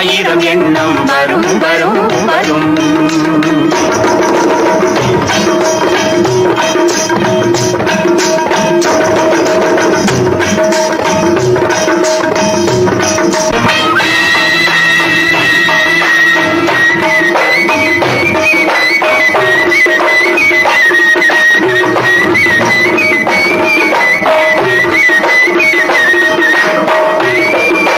ஆயிரம் எண்ணம் வரும் வரும்.